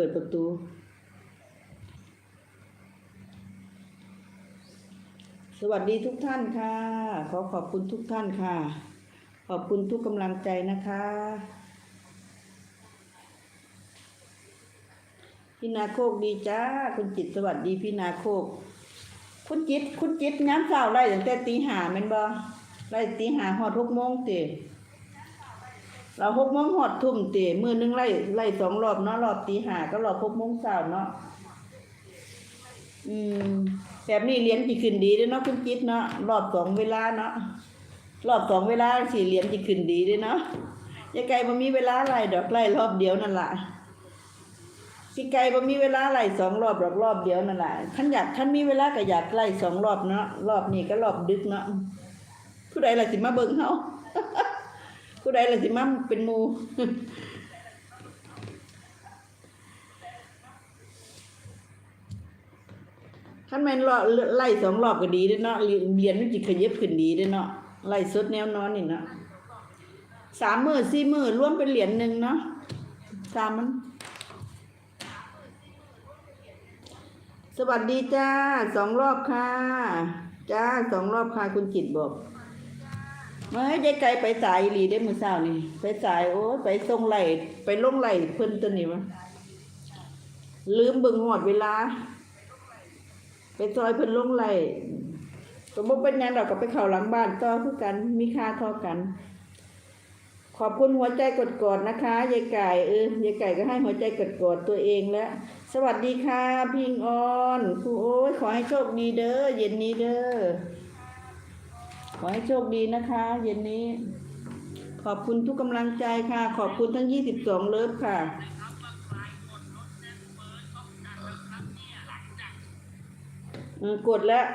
ปิดประตู สวัสดีทุกท่านค่ะ ขอขอบคุณทุกท่านค่ะ ขอบคุณทุกกำลังใจนะคะพี่นาโคกดีจ้าคุณจิตสวัสดีพี่นาโคก คุณจิตคุณจิตย้ำเช้าไล่ตั้งแต่ตีหาม่นบ่ไล่ตีหาหอดหกโมงเตะ เราหกโมงหอดทุ่มตะมือหนึงไล่ไล่สองรอบเนาะรอบตีหาก็รอบหกโมงเช้าเนาะอืมแบบนี้เรียนจีขึ้นดีด้อเนาะคุณจิตเนาะรอบสองเวลาเนาะรอบสองเวลาสี่เหรียญจีขึ้นดีด้อเนาะยายไก่บ่มีเวลาไล่ดอกไล่รอบเดียวนั่นแหละพี่ไก่บ่มีเวลาไล่สองรอบหรอกรอบเดียวนั่นแหละขันอยากขันมีเวลาก็อยากไล่สองรอบเนาะรอบนี้ก็รอบดึกเนาะผู้ใดล่ะสิมาเบิ่งเฮา ผู้ใดละสิมาเป็นมูขั้นแม่นรอไล่สองรอบก็ดีด้อเนาะเรียนเรียนมันสิขยับขึ้นดีด้อเนาะไล่สดแนวนอนนี่เนาะสามหมื้อสี่หมื้อรวมเป็นเหรียญหนึ่งเนาะสามมัน สวัสดีจ้าสองรอบค่ะ จ้าสองรอบค่ะคุณจิตบอก เมื่อยายไก่ไปสายหลีได้มือเช้านี่ ไปสายโอ้ยไปส่งไหลไปลงไหลเพิ่นตัวนี้วะลืมเบิ่งหอดเวลา ไปซอยเพิ่นลงไหลก็บ่เป็นหยังดอกก็ไปเข้าหลังบ้านต่อคือกันมีค่าเท่ากัน ขอบคุณหัวใจกดกอดนะคะยายไก่เออยายไก่ก็ให้หัวใจกดกอดตัวเองแล้ว สวัสดีค่ะพิงออนครูโอ้ยขอให้โชคดีเด้อเย็นนี้เด้อ ขอให้โชคดีนะคะ เย็นนี้ ขอบคุณทุกกำลังใจค่ะ ขอบคุณทั้งยี่สิบสองเลิฟค่ะ กดแล้ว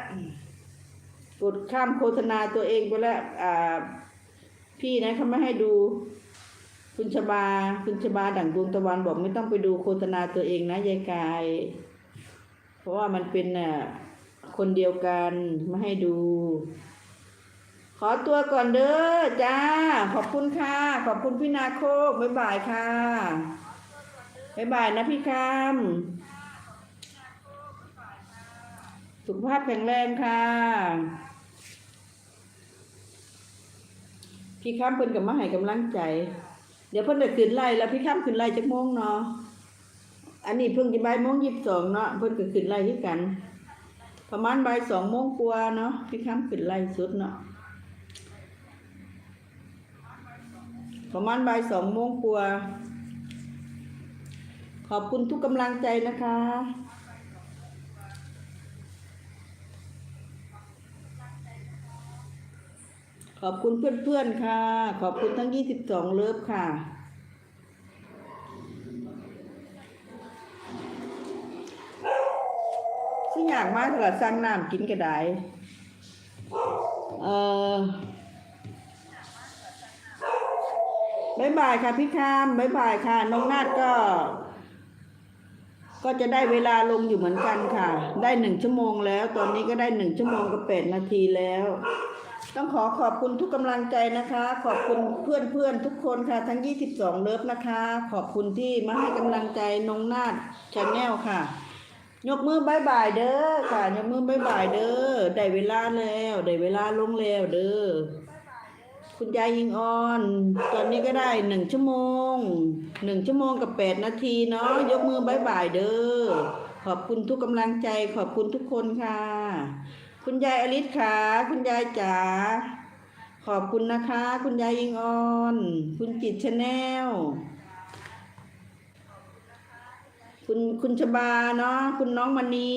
กดข้ามโฆษณาตัวเองไปแล้วพี่นะเขาไม่ให้ดู คุณชบา คุณชบาดั่งดวงตะวันบอกไม่ต้องไปดูโฆษณาตัวเองนะยายกาย เพราะว่ามันเป็นน่ะคนเดียวกันไม่ให้ดู ขอตัวก่อนเด้อจ้า ขอบคุณค่ะ ขอบคุณพี่นาโคกบ๊ายบายค่ะบ๊ายบายนะพี่คำสุขภาพแข็งแรงค่ะ พี่ข้ามเพิ่นกับมาให้กำลังใจ เดี๋ยวเพิ่นจะขึ้นไล่แล้วพี่ข้ามขึ้นไล่จักโมงเนาะอันนี้เพิ่งจะบ่ายโมงยี่สิบสองเนาะเพิ่นก็ขึ้นไล่ที่กัน ประมาณบ่ายสองโมงกว่าเนาะพี่ข้ามขึ้นไล่สุดเนาะ ประมาณบ่ายสองโมงกว่า ขอบคุณทุกกำลังใจนะคะขอบคุณเพื่อนๆค่ะ ขอบคุณทั้ง 22 เลิฟค่ะ ซึ่งอยากมากสำหรับสร้างน้ำกินก็ไดเอ่อ บายบายค่ะพี่คามบายบายค่ะ น้องนาดก็ ก็จะได้เวลาลงอยู่เหมือนกันค่ะ ได้หนึ่งชั่วโมงแล้ว ตอนนี้ก็ได้หนึ่งชั่วโมงกับแปดนาทีแล้ว ต้องขอขอบคุณทุกกำลังใจนะคะ ขอบคุณเพื่อนเพื่อนทุกคนค่ะ ทั้ง 22 เลิฟนะคะ ขอบคุณที่มาให้กำลังใจนงนาดชาแนลค่ะ ยกมือบายบายเด้อค่ะ ยกมือบายบายเด้อ ได้เวลาแล้ว ได้เวลาลงแล้วเด้อ คุณยายยิงออน ตอนนี้ก็ได้หนึ่งชั่วโมงหนึ่งชั่วโมงกับแปดนาทีเนาะยกมือบายบายเด้อขอบคุณทุกกำลังใจขอบคุณทุกคนค่ะ คุณยายอลิศขาคุณยายจ๋าขอบคุณนะคะ คุณยายยิงออน คุณจิตชาแนลคุณคุณชบาเนาะคุณน้องมณี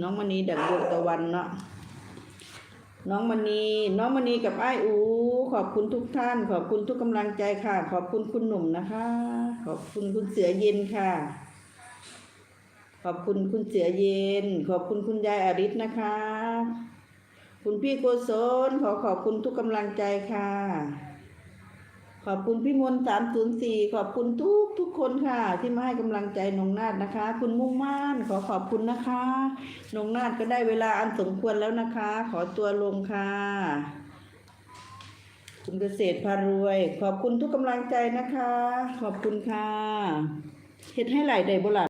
น้องมณีดักดวงตะวันเนาะน้องมณีน้องมณีกับไอ้อู ขอบคุณทุกท่าน ขอบคุณทุกกำลังใจค่ะ ขอบคุณคุณหนุ่มนะคะ ขอบคุณคุณเสือเย็นค่ะ ขอบคุณคุณเสือเย็น ขอบคุณคุณยายอริศนะคะ คุณพี่โกศลขอขอบคุณทุกกำลังใจค่ะ ขอบคุณพี่มนสามศูนย์สี่ขอบคุณทุกทุกคนค่ะ ที่มาให้กำลังใจนงนาดนะคะ คุณมุ่งมั่นขอขอบคุณนะคะนงนาดก็ได้เวลาอันสมควรแล้วนะคะ ขอตัวลงค่ะ คุณเกษตรพารวย ขอบคุณทุกกำลังใจนะคะ ขอบคุณค่ะเฮ็ดให้ไหลได้บ่ล่ะ